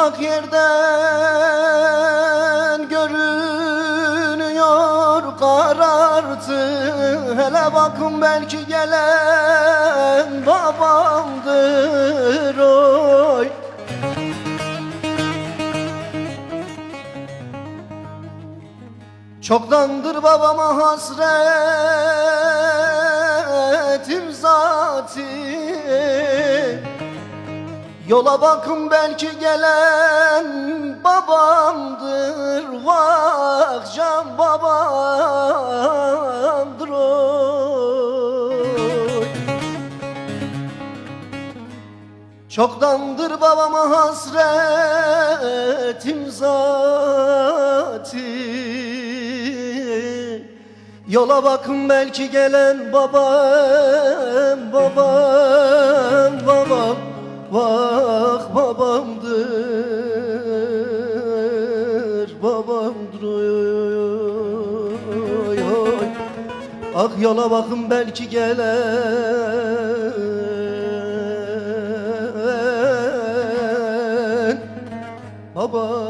Uzak yerden görünüyor karartı. Hele bakın belki gelen babamdır oy. Çoktandır babama hasretim zaten Yola bakın belki gelen babamdır Vah can babamdır oy. Çoktandır babama hasretim zaten Yola bakın belki gelen babam, babam, yola bakın belki gelen babamdır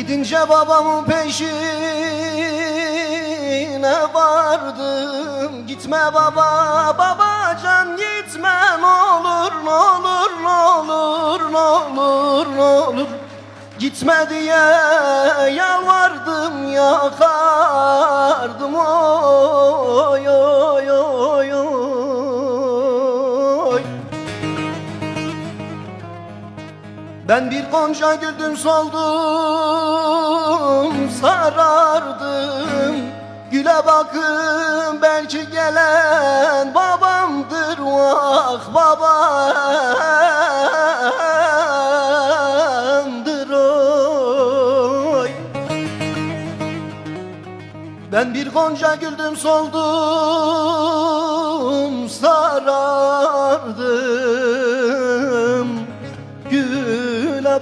Gidince babamın peşine vardım. Gitme baba, babacan gitme. Ne olur, ne olur, ne olur, ne olur, ne olur. Gitme diye yalvardım, yakardım. Oy, oy, oy, Ben bir gonca güldüm soldum sarardım. Güle bakın belki gelen babamdır. Vah babamdır oy. Ben bir gonca güldüm soldum sarardım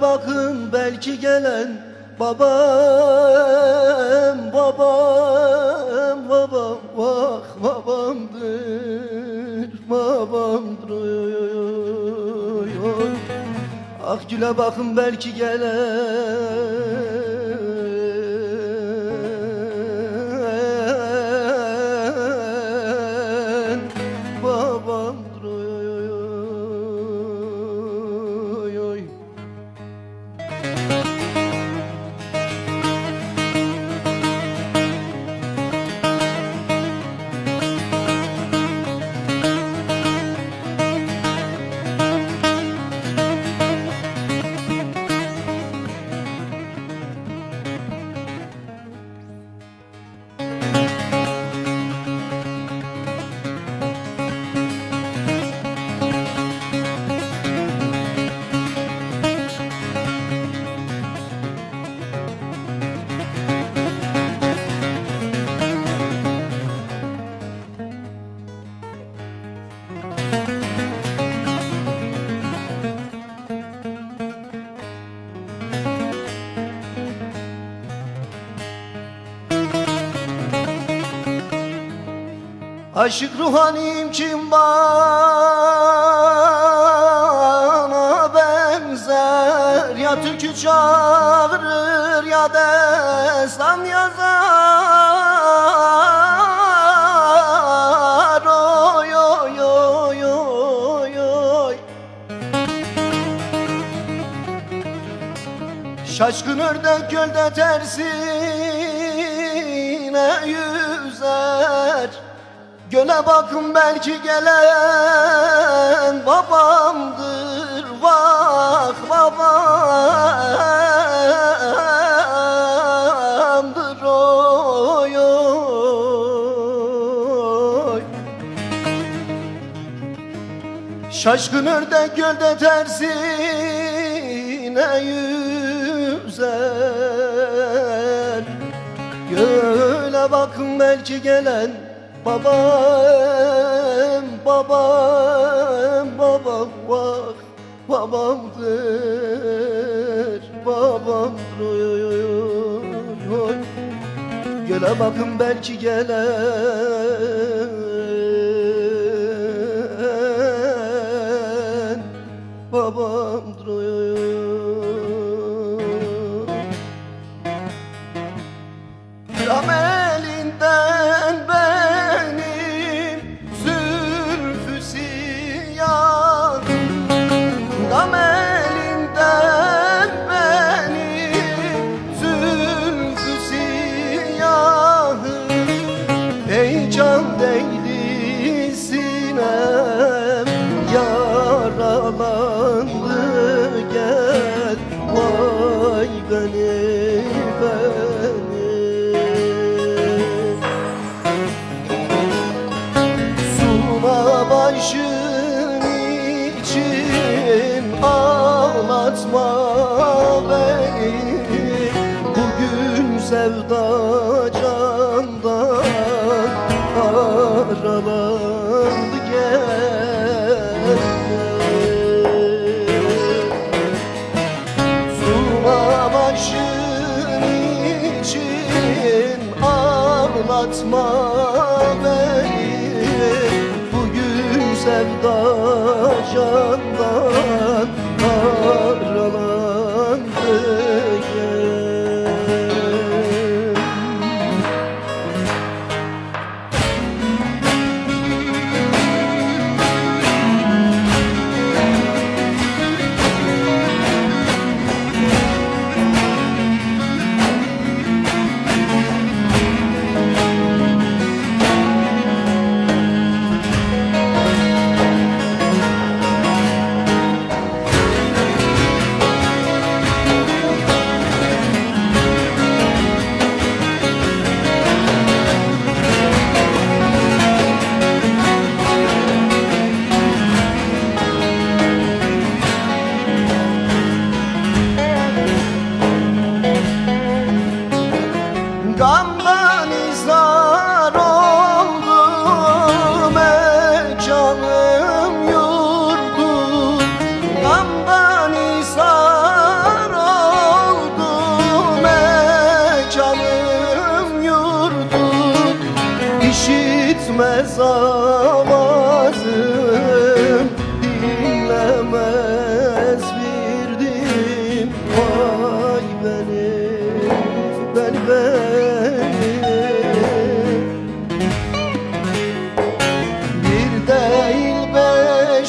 bakın belki gelen babam babam babam vah babamdır babamdır. Ah güle bakın belki gelen Aşık ruhanim kim bana benzer? Ya türkü çağırır ya destan yazar. Oy oy oy oy oy. Şaşkın ördek gölde tersine yüzer. Göle bakın belki gelen babamdır. Vah babamdır. Oy oy Şaşkın ördek gölde tersine yüzer Göle bakın belki gelen babam babam babam vah babamdır babamdır oy oy oy oy Göle bakın belki gelen başın için ağlatma beni. Bugün sevda candan aralandı gel Suma başın için ağlatma sevda candan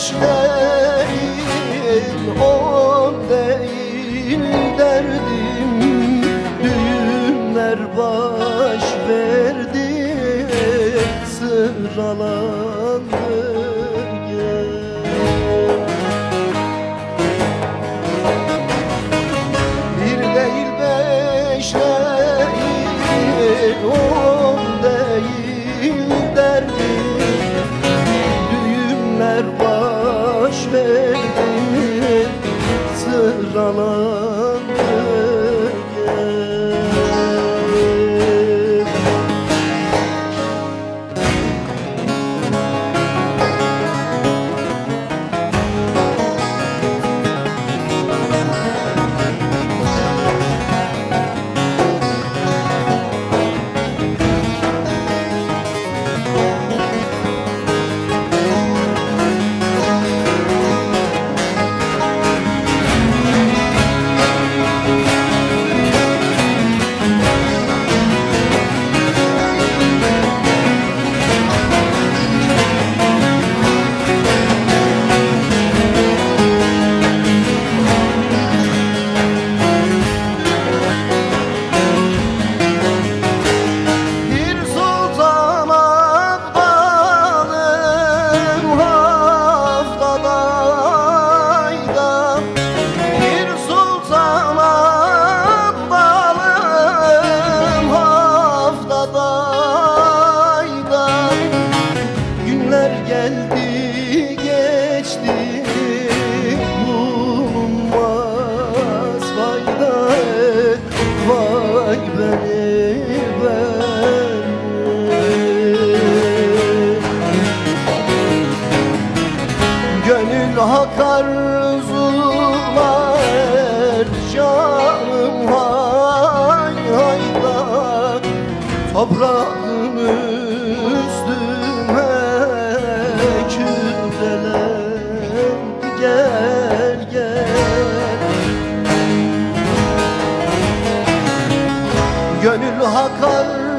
show. Gönül hakar zulmer canım hay hayda Toprağın üstüme kübrelendi gel gel. Gönül hakar